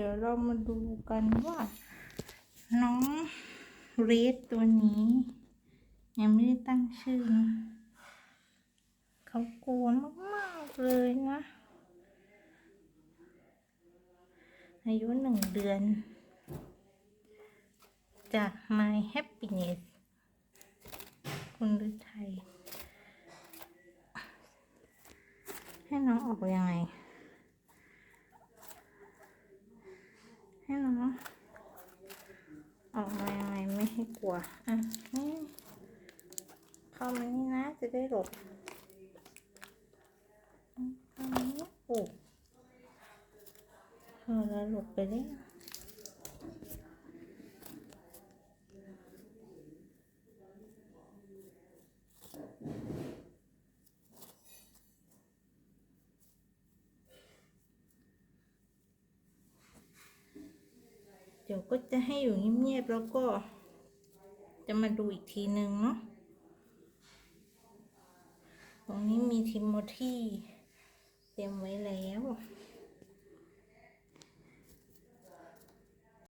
ดี๋ยวเรามาดูกันว่า น้องเรดตัวนี้ ยังไม่ได้ตั้งชื่อนะเขากลัวมากๆเลยนะ อายุหนึ่งเดือน จาก My Happiness คุณฤทัยให้น้องออกยังไง ให้น้อง ออกมายังไงไม่ให้กลัว อะนี่เข้ามานี่นะ จะได้หลบเข้ามานี่โอ้เออแล้วหลบไปได้ เดี๋ยวก็จะให้อยู่เงียบๆแล้วก็ จะมาดูอีกทีนึงเนาะตรงนี้มีทิโมธีเตรียมไว้แล้ว